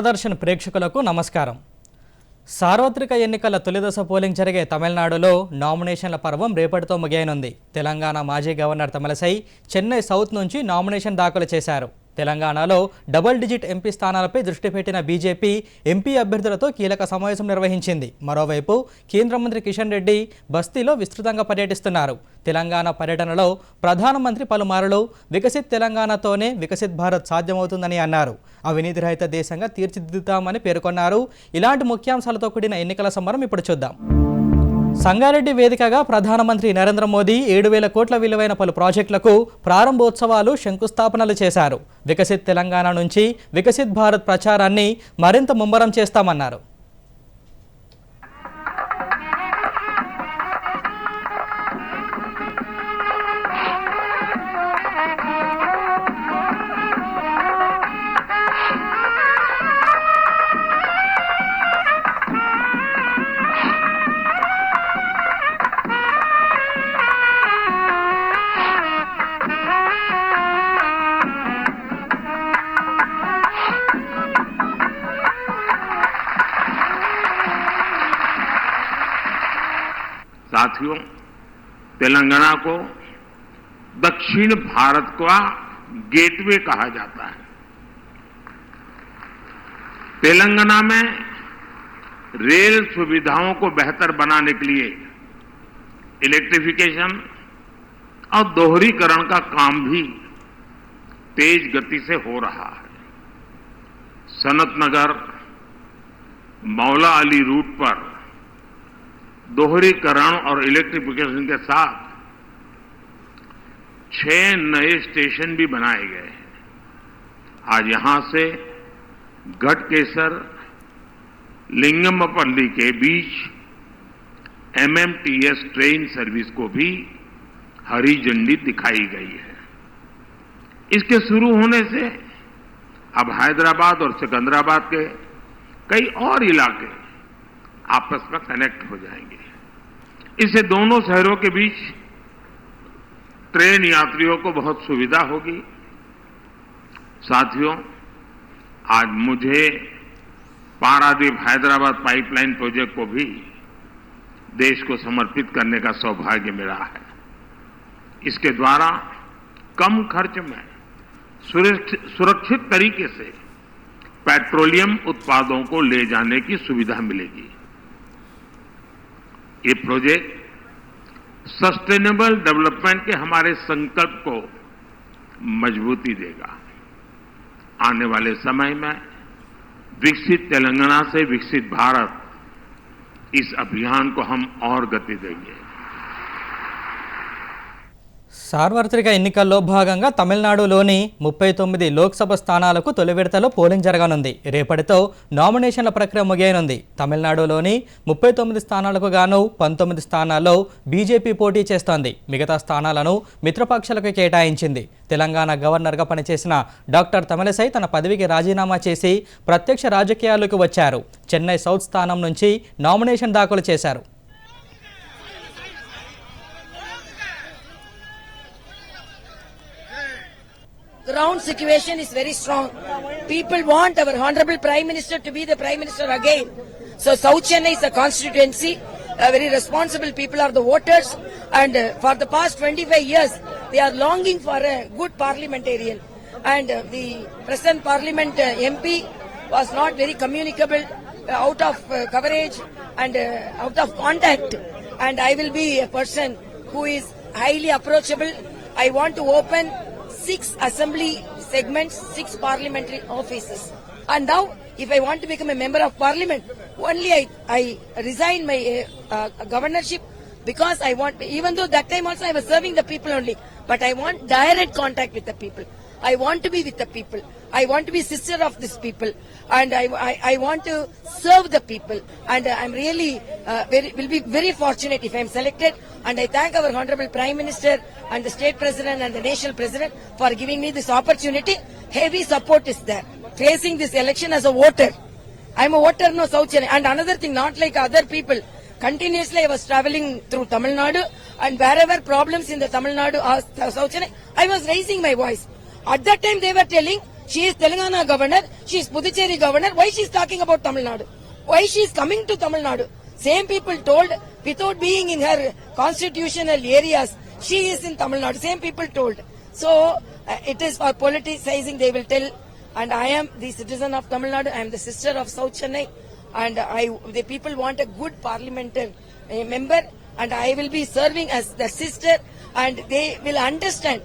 దూరదర్శన్ ప్రేక్షకులకు నమస్కారం. సార్వత్రిక ఎన్నికల తొలిదశ పోలింగ్ జరిగే తమిళనాడులో నామినేషన్ల పర్వం రేపటితో ముగియనుంది. తెలంగాణ మాజీ గవర్నర్ తమిళసై చెన్నై సౌత్ నుంచి నామినేషన్ దాఖలు చేశారు. తెలంగాణలో డబుల్ డిజిట్ ఎంపీ స్థానాలపై దృష్టి పెట్టిన బీజేపీ ఎంపీ అభ్యర్థులతో కీలక సమావేశం నిర్వహించింది. మరోవైపు కేంద్ర మంత్రి కిషన్ రెడ్డి బస్తీలో విస్తృతంగా పర్యటిస్తున్నారు. తెలంగాణ పర్యటనలో ప్రధానమంత్రి పలుమారులు వికసిత్ తెలంగాణతోనే వికసిత్ భారత్ సాధ్యమవుతుందని అన్నారు. అవినీతి రహిత దేశంగా తీర్చిదిద్దుతామని పేర్కొన్నారు. ఇలాంటి ముఖ్యాంశాలతో కూడిన ఎన్నికల సమరం ఇప్పుడు చూద్దాం. సంగారెడ్డి వేదికగా ప్రధానమంత్రి నరేంద్ర మోదీ ఏడు వేల కోట్ల విలువైన పలు ప్రాజెక్టులకు ప్రారంభోత్సవాలు శంకుస్థాపనలు చేశారు. వికసిత్ తెలంగాణ నుంచి వికసిత్ భారత్ ప్రచారాన్ని మరింత ముమ్మరం చేస్తామన్నారు. साथियों, तेलंगाना को दक्षिण भारत का गेटवे कहा जाता है। तेलंगाना में रेल सुविधाओं को बेहतर बनाने के लिए इलेक्ट्रिफिकेशन और दोहरीकरण का काम भी तेज गति से हो रहा है। सनत नगर, मौला अली रूट पर दोहरीकरण और इलेक्ट्रिफिकेशन के साथ छह नए स्टेशन भी बनाए गए हैं। आज यहाँ से गटकेसर लिंगमपल्ली के बीच एमएमटीएस ट्रेन सर्विस को भी हरी झंडी दिखाई गई है। इसके शुरू होने से अब हैदराबाद और सिकंदराबाद के कई और इलाके आपस में कनेक्ट हो जाएँगे। इससे दोनों शहरों के बीच ट्रेन यात्रियों को बहुत सुविधा होगी। साथियों, आज मुझे पारादीप हैदराबाद पाइपलाइन प्रोजेक्ट को भी देश को समर्पित करने का सौभाग्य मिला है। इसके द्वारा कम खर्च में सुरक्षित तरीके से पेट्रोलियम उत्पादों को ले जाने की सुविधा मिलेगी। ये प्रोजेक्ट सस्टेनेबल डेवलपमेंट के हमारे संकल्प को मजबूती देगा। आने वाले समय में विकसित तेलंगाना से विकसित भारत इस अभियान को हम और गति देंगे। సార్వత్రిక ఎన్నికల్లో భాగంగా తమిళనాడులోని ముప్పై తొమ్మిది లోక్సభ స్థానాలకు తొలి విడతలో పోలింగ్ జరగనుంది. రేపటితో నామినేషన్ల ప్రక్రియ ముగియనుంది. తమిళనాడులోని ముప్పై తొమ్మిది స్థానాలకు గాను పంతొమ్మిది స్థానాల్లో బీజేపీ పోటీ చేస్తోంది. మిగతా స్థానాలను మిత్రపక్షాలకు కేటాయించింది. తెలంగాణ గవర్నర్గా పనిచేసిన డాక్టర్ తమిళసై తన పదవికి రాజీనామా చేసి ప్రత్యక్ష రాజకీయాలకు వచ్చారు. చెన్నై సౌత్ స్థానం నుంచి నామినేషన్ దాఖలు చేశారు. Ground situation is very strong. People want our Honorable Prime Minister to be the Prime Minister again. So South Chennai is a constituency. Uh, very responsible people are the voters. And uh, for the past 25 years, they are longing for a good parliamentarian. And uh, the present parliament uh, MP was not very communicable, uh, out of uh, coverage and uh, out of contact. And I will be a person who is highly approachable. I want to open six assembly segments, six parliamentary offices. And now, if I want to become a member of parliament, only I, I resign my uh, uh, governorship because I want, even though that time also I was serving the people only, but I want direct contact with the people. I want to be with the people. I want to be sister of these people, and I, I, I want to serve the people. And uh, I'm really uh, very, will be very fortunate if I'm selected. And I thank our honorable Prime Minister and the state president and the national president for giving me this opportunity. Heavy support is there. Facing this election as a voter, I'm a voter no South Chennai. And another thing, not like other people. Continuously, I was traveling through Tamil Nadu, and wherever problems in the Tamil Nadu or South Chennai, I was raising my voice. At that time, they were telling She is Telangana governor. She is Puducherry governor. Why she is talking about Tamil Nadu? Why she is coming to Tamil Nadu? Same people told without being in her constitutional areas, she is in Tamil Nadu. Same people told. So uh, it is for politicizing. They will tell. And I am the citizen of Tamil Nadu. I am the sister of South Chennai. And I, the people want a good parliamentary member. And I will be serving as the sister. And they will understand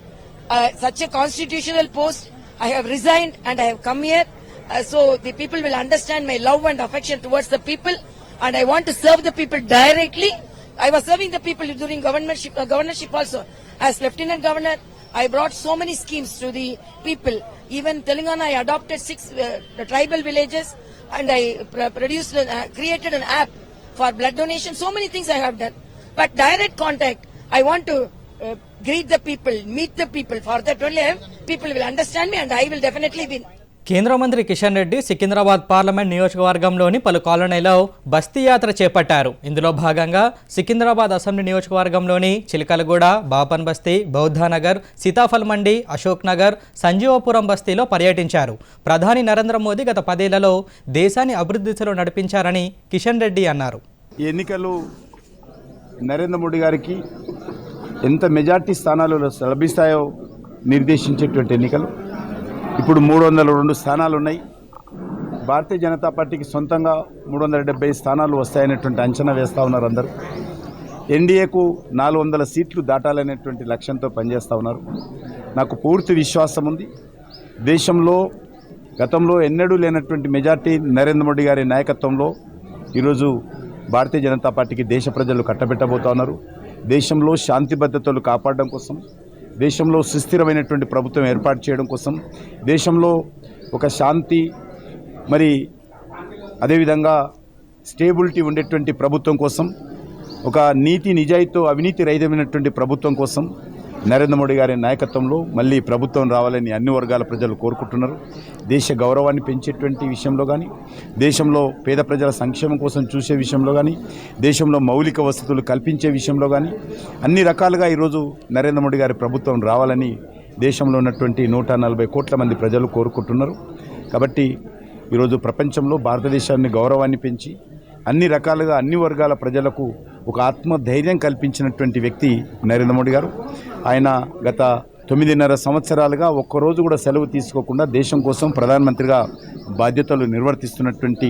uh, such a constitutional post. I have resigned and I have come here. Uh, so the people will understand my love and affection towards the people. And I want to serve the people directly. I was serving the people during governorship, uh, governorship also. As lieutenant governor, I brought so many schemes to the people. Even Telangana, I adopted six uh, tribal villages and I pr- produced, uh, created an app for blood donation. So many things I have done. But direct contact, I want to uh, greet the people, meet the people. For that only, people will understand me and I will definitely win. కేంద్ర మంత్రి Kishan Reddy Secunderabad parliament నియోజకవర్గంలోని పలు కాలనీలో బస్తీ యాత్ర చేపట్టారు ఇందులో భాగంగా సికింద్రాబాద్ అసెంబ్లీ నియోజకవర్గంలోని చిలకలగూడ బాపన్ బస్తీ బౌద్ధానగర్ సీతాఫల్ మండి అశోక్ నగర్ సంజీవపురం బస్తీలో పర్యటించారు ప్రధాని నరేంద్ర మోదీ గత పదేళ్ళలో దేశాన్ని అభివృద్ధి దిశలో నడిపించారని కిషన్ రెడ్డి అన్నారు ఎన్నికలు నరేంద్ర మోడీ గారికి ఎంత మెజార్టీ స్థానాలు లభిస్తాయో నిర్దేశించేటువంటి ఎన్నికలు. ఇప్పుడు మూడు వందల రెండు స్థానాలు ఉన్నాయి భారతీయ జనతా పార్టీకి సొంతంగా మూడు వందల డెబ్బై స్థానాలు వస్తాయనేటువంటి అంచనా వేస్తూ ఉన్నారు అందరూ. ఎన్డీఏకు నాలుగు వందల సీట్లు దాటాలనేటువంటి లక్ష్యంతో పనిచేస్తూ ఉన్నారు. నాకు పూర్తి విశ్వాసం ఉంది. దేశంలో గతంలో ఎన్నడూ లేనటువంటి మెజార్టీ నరేంద్ర మోడీ గారి నాయకత్వంలో ఈరోజు భారతీయ జనతా పార్టీకి దేశ ప్రజలు కట్టబెట్టబోతా ఉన్నారు. దేశంలో శాంతి భద్రతలు కాపాడడం కోసం దేశంలో సుస్థిరమైనటువంటి ప్రభుత్వం ఏర్పాటు చేయడం కోసం దేశంలో ఒక శాంతి మరి అదేవిధంగా స్టేబిలిటీ ఉండేటువంటి ప్రభుత్వం కోసం ఒక నీతి నిజాయితీతో అవినీతి రహితమైనటువంటి ప్రభుత్వం కోసం నరేంద్ర మోడీ గారి నాయకత్వంలో మళ్ళీ ప్రభుత్వం రావాలని అన్ని వర్గాల ప్రజలు కోరుకుంటున్నారు. దేశ గౌరవాన్ని పెంచేటువంటి విషయంలో కానీ దేశంలో పేద ప్రజల సంక్షేమం కోసం చూసే విషయంలో కానీ దేశంలో మౌలిక వసతులు కల్పించే విషయంలో కానీ అన్ని రకాలుగా ఈరోజు నరేంద్ర మోడీ గారి ప్రభుత్వం రావాలని దేశంలో ఉన్నటువంటి నూట నలభై కోట్ల మంది ప్రజలు కోరుకుంటున్నారు. కాబట్టి ఈరోజు ప్రపంచంలో భారతదేశాన్ని గౌరవాన్ని పెంచి అన్ని రకాలుగా అన్ని వర్గాల ప్రజలకు ఒక ఆత్మధైర్యం కల్పించినటువంటి వ్యక్తి నరేంద్ర మోడీ గారు. ఆయన గత తొమ్మిదిన్నర సంవత్సరాలుగా ఒక్కరోజు కూడా సెలవు తీసుకోకుండా దేశం కోసం ప్రధానమంత్రిగా బాధ్యతలు నిర్వర్తిస్తున్నటువంటి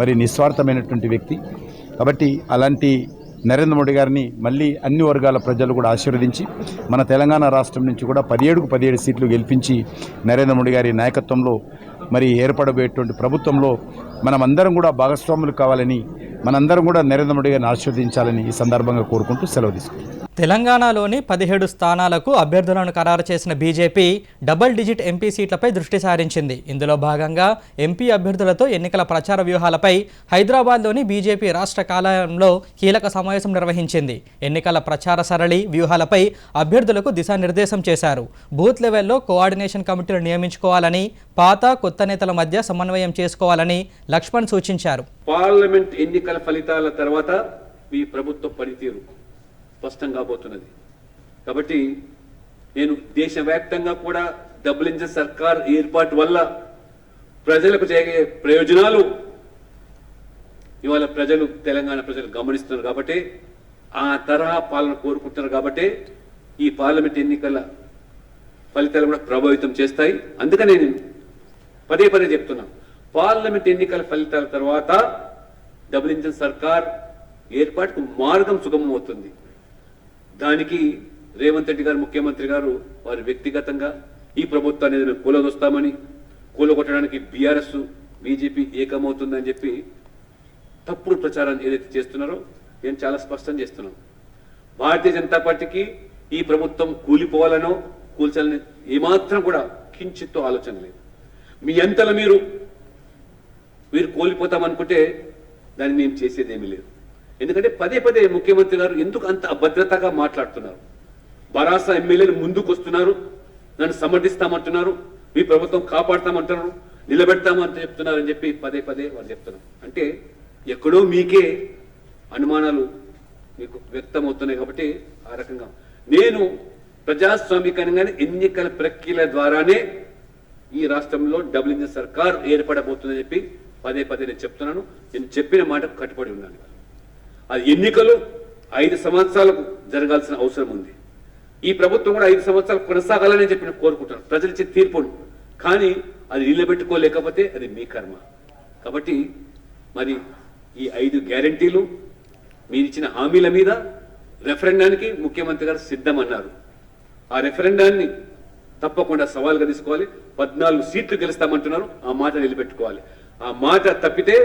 మరి నిస్వార్థమైనటువంటి వ్యక్తి. కాబట్టి అలాంటి నరేంద్ర మోడీ గారిని మళ్ళీ అన్ని వర్గాల ప్రజలు కూడా ఆశీర్వదించి మన తెలంగాణ రాష్ట్రం నుంచి కూడా పదిహేడుకు పదిహేడు సీట్లు గెలిపించి నరేంద్ర మోడీ గారి నాయకత్వంలో మరి ఏర్పడబోయేటువంటి ప్రభుత్వంలో మనమందరం కూడా భాగస్వాములు కావాలని మనందరం కూడా నరేంద్ర మోడీ గారిని ఆశీర్వదించాలని ఈ సందర్భంగా కోరుకుంటూ సెలవు తీసుకుంటాం తెలంగాణలోని పదిహేడు స్థానాలకు అభ్యర్థులను ఖరారు చేసిన బీజేపీ డబుల్ డిజిట్ ఎంపీ సీట్లపై దృష్టి సారించింది. ఇందులో భాగంగా ఎంపీ అభ్యర్థులతో ఎన్నికల ప్రచార వ్యూహాలపై హైదరాబాద్లోని బీజేపీ రాష్ట్ర కార్యాలయంలో కీలక సమావేశం నిర్వహించింది. ఎన్నికల ప్రచార సరళి వ్యూహాలపై అభ్యర్థులకు దిశానిర్దేశం చేశారు. బూత్ లెవెల్లో కోఆర్డినేషన్ కమిటీలు నియమించుకోవాలని పాత కొత్త నేతల మధ్య సమన్వయం చేసుకోవాలని లక్ష్మణ్ సూచించారు. పార్లమెంట్ ఎన్నికల ఫలితాల తర్వాత మీ ప్రభుత్వ పనితీరు. స్పష్టం కాబోతున్నది కాబట్టి నేను దేశవ్యాప్తంగా కూడా డబుల్ ఇంజన్ సర్కార్ ఏర్పాటు వల్ల ప్రజలకు జరిగే ప్రయోజనాలు ఇవాళ ప్రజలు తెలంగాణ ప్రజలు గమనిస్తున్నారు కాబట్టి ఆ తరహా పాలన కోరుకుంటున్నారు కాబట్టి ఈ పార్లమెంట్ ఎన్నికల ఫలితాలు కూడా ప్రభావితం చేస్తాయి. అందుకనే నేను పదే పదే చెప్తున్నా పార్లమెంట్ ఎన్నికల ఫలితాల తర్వాత డబుల్ ఇంజన్ సర్కార్ ఏర్పాటుకు మార్గం సుగమం అవుతుంది దానికి రేవంత్ రెడ్డి గారు ముఖ్యమంత్రి గారు వారు వ్యక్తిగతంగా ఈ ప్రభుత్వాన్ని ఏదైనా కూలదొస్తామని కూలగొట్టడానికి బీఆర్ఎస్ బీజేపీ ఏకమవుతుందని చెప్పి తప్పుడు ప్రచారాన్ని ఏదైతే చేస్తున్నారో నేను చాలా స్పష్టం చేస్తున్నాను. భారతీయ జనతా పార్టీకి ఈ ప్రభుత్వం కూలిపోవాలనో కూల్చాలని ఏమాత్రం కూడా కించిత్తు ఆలోచన లేదు. మీ అంతలో మీరు మీరు కోల్పోతామనుకుంటే దాన్ని మేము చేసేది ఏమీ లేదు. ఎందుకంటే పదే పదే ముఖ్యమంత్రి గారు ఎందుకు అంత అభద్రతగా మాట్లాడుతున్నారు? బరాసా ఎమ్మెల్యేలు ముందుకు వస్తున్నారు నన్ను సమర్థిస్తామంటున్నారు మీ ప్రభుత్వం కాపాడతామంటున్నారు నిలబెడతామని చెప్తున్నారని చెప్పి పదే పదే వాళ్ళు చెప్తున్నారు. అంటే ఎక్కడో మీకే అనుమానాలు మీకు వ్యక్తం అవుతున్నాయి కాబట్టి ఆ రకంగా నేను ప్రజాస్వామికంగానే ఎన్నికల ప్రక్రియల ద్వారానే ఈ రాష్ట్రంలో డబుల్ ఇంజిన్ సర్కార్ ఏర్పడబోతుందని చెప్పి పదే పదే నేను చెప్తున్నాను. నేను చెప్పిన మాటకు కట్టుబడి ఉన్నాను. అది ఎన్నికలు ఐదు సంవత్సరాలకు జరగాల్సిన అవసరం ఉంది. ఈ ప్రభుత్వం కూడా ఐదు సంవత్సరాలు కొనసాగాలని చెప్పి నేను కోరుకుంటాను ప్రజలు ఇచ్చే తీర్పును కానీ అది నిలబెట్టుకోలేకపోతే అది మీ కర్మ. కాబట్టి మరి ఈ ఐదు గ్యారంటీలు మీరిచ్చిన హామీల మీద రెఫరెండానికి ముఖ్యమంత్రి గారు సిద్ధమన్నారు. ఆ రెఫరెండాన్ని తప్పకుండా సవాల్గా తీసుకోవాలి. పద్నాలుగు సీట్లు గెలుస్తామంటున్నారు. ఆ మాట నిలబెట్టుకోవాలి. ఆ మాట తప్పితే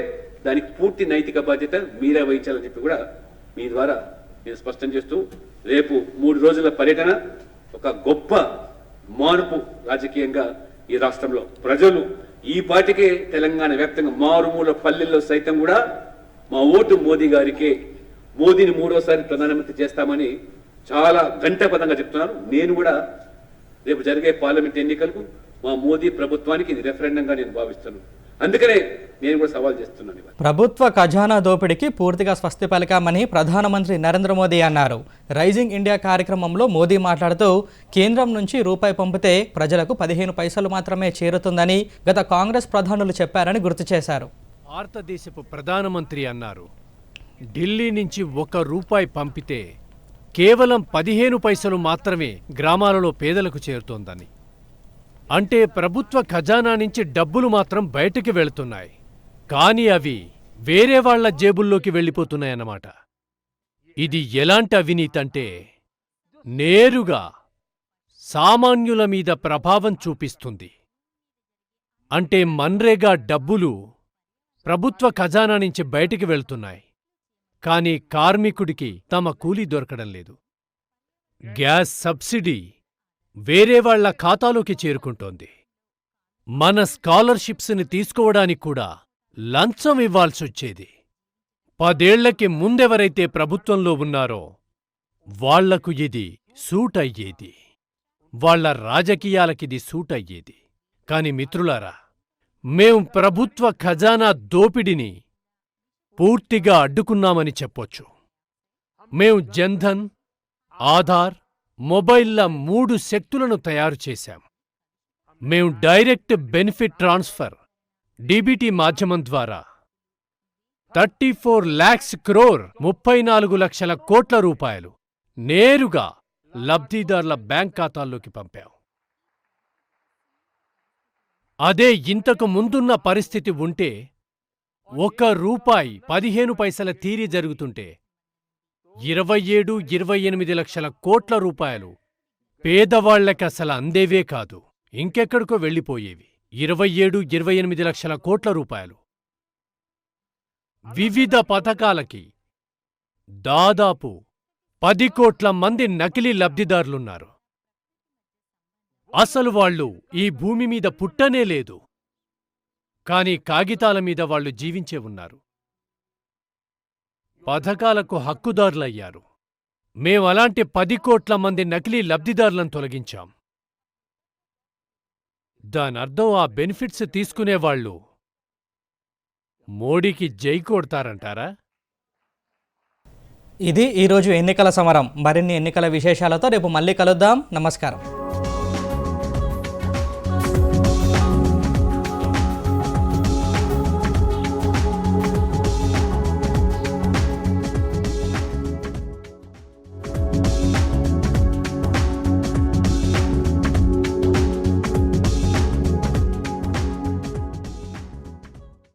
దానికి పూర్తి నైతిక బాధ్యత మీరే వహించాలని చెప్పి కూడా మీ ద్వారా నేను స్పష్టం చేస్తూ రేపు మూడు రోజుల పర్యటన ఒక గొప్ప మార్పు రాజకీయంగా ఈ రాష్ట్రంలో ప్రజలు ఈ పాటికే తెలంగాణ వ్యాప్తంగా మారుమూల పల్లెల్లో సైతం కూడా మా ఓటు మోదీ గారికే మోదీని మూడోసారి ప్రధానమంత్రి చేస్తామని చాలా గంటపదంగా చెప్తున్నారు. నేను కూడా రేపు జరిగే పార్లమెంట్ ఎన్నికలకు మా మోదీ ప్రభుత్వానికి ఇది రెఫరెండంగా నేను భావిస్తున్నాను అందుకనే నేను కూడా సవాల్ చేస్తున్నాను. ప్రభుత్వ ఖజానా దోపిడీకి పూర్తిగా స్వస్తి పలికామని ప్రధానమంత్రి నరేంద్ర మోదీ అన్నారు. రైజింగ్ ఇండియా కార్యక్రమంలో మోదీ మాట్లాడుతూ కేంద్రం నుంచి రూపాయి పంపితే ప్రజలకు పదిహేను పైసలు మాత్రమే చేరుతుందని గత కాంగ్రెస్ ప్రధానులు చెప్పారని గుర్తు చేశారు. భారతదేశపు ప్రధానమంత్రి అన్నారు ఢిల్లీ నుంచి ఒక రూపాయి పంపితే కేవలం పదిహేను పైసలు మాత్రమే గ్రామాలలో పేదలకు చేరుతోందని. అంటే ప్రభుత్వ ఖజానా నుంచి డబ్బులు మాత్రం బయటికి వెళుతున్నాయి. కానీ అవి వేరే వాళ్ళ జేబుల్లోకి వెళ్ళిపోతున్నాయన్నమాట. ఇది ఎలాంటి అవినీతి అంటే నేరుగా సామాన్యుల మీద ప్రభావం చూపిస్తుంది. అంటే మన్రేగా డబ్బులు ప్రభుత్వ ఖజానా నుంచి బయటికి వెళ్తున్నాయి. కానీ కార్మికుడికి తమ కూలీ దొరకడం లేదు. గ్యాస్ సబ్సిడీ వేరే వాళ్ళ ఖాతాలోకి చేరుకుంటోంది. మన స్కాలర్షిప్స్ని తీసుకోవడానికి కూడా లంచం ఇవ్వాల్సొచ్చేది. పదేళ్ళకి ముందెవరైతే ప్రభుత్వంలో ఉన్నారో వాళ్ళకు ఇది సూట్ అయ్యేది వాళ్ళ రాజకీయాలకిది సూట్ అయ్యేది కాని మిత్రులారా మేం ప్రభుత్వ ఖజానా దోపిడిని పూర్తిగా అడ్డుకున్నామని చెప్పొచ్చు. మేం జన్ధన్ ఆధార్ మొబైల్ల మూడు శక్తులను తయారు చేశాం. మేం డైరెక్ట్ బెనిఫిట్ ట్రాన్స్ఫర్ డీబీటీ మాధ్యమం ద్వారా. థర్టీ ఫోర్ ల్యాక్స్ క్రోర్ ముప్పై నాలుగు లక్షల కోట్ల రూపాయలు నేరుగా లబ్ధిదారుల బ్యాంక్ ఖాతాల్లోకి పంపాం. అదే ఇంతకు ముందున్న పరిస్థితి ఉంటే ఒక రూపాయి పదిహేను పైసల తీరి జరుగుతుంటే ఇరవై ఏడు ఇరవై ఎనిమిది లక్షల కోట్ల రూపాయలు పేదవాళ్ళకసలు అందేవే కాదు. ఇంకెక్కడికో వెళ్ళిపోయేవి. ఇరవై ఏడు ఇరవై ఎనిమిది లక్షల కోట్ల రూపాయలు. వివిధ పథకాలకి దాదాపు పది కోట్ల మంది నకిలీ లబ్ధిదారులున్నారు. అసలు వాళ్ళు ఈ భూమి మీద పుట్టనే లేదు. కాని కాగితాల మీద వాళ్ళు జీవించే ఉన్నారు. పథకాలకు హక్కుదారులయ్యారు. మేమలాంటి పది కోట్ల మంది నకిలీ లబ్ధిదారులను తొలగించాం. దానర్థం ఆ బెనిఫిట్స్ తీసుకునేవాళ్ళు. మోడీకి జై కొడతారంటారా? ఇది ఈరోజు ఎన్నికల సమరం. మరిన్ని ఎన్నికల విశేషాలతో రేపు మళ్ళీ కలుద్దాం. నమస్కారం.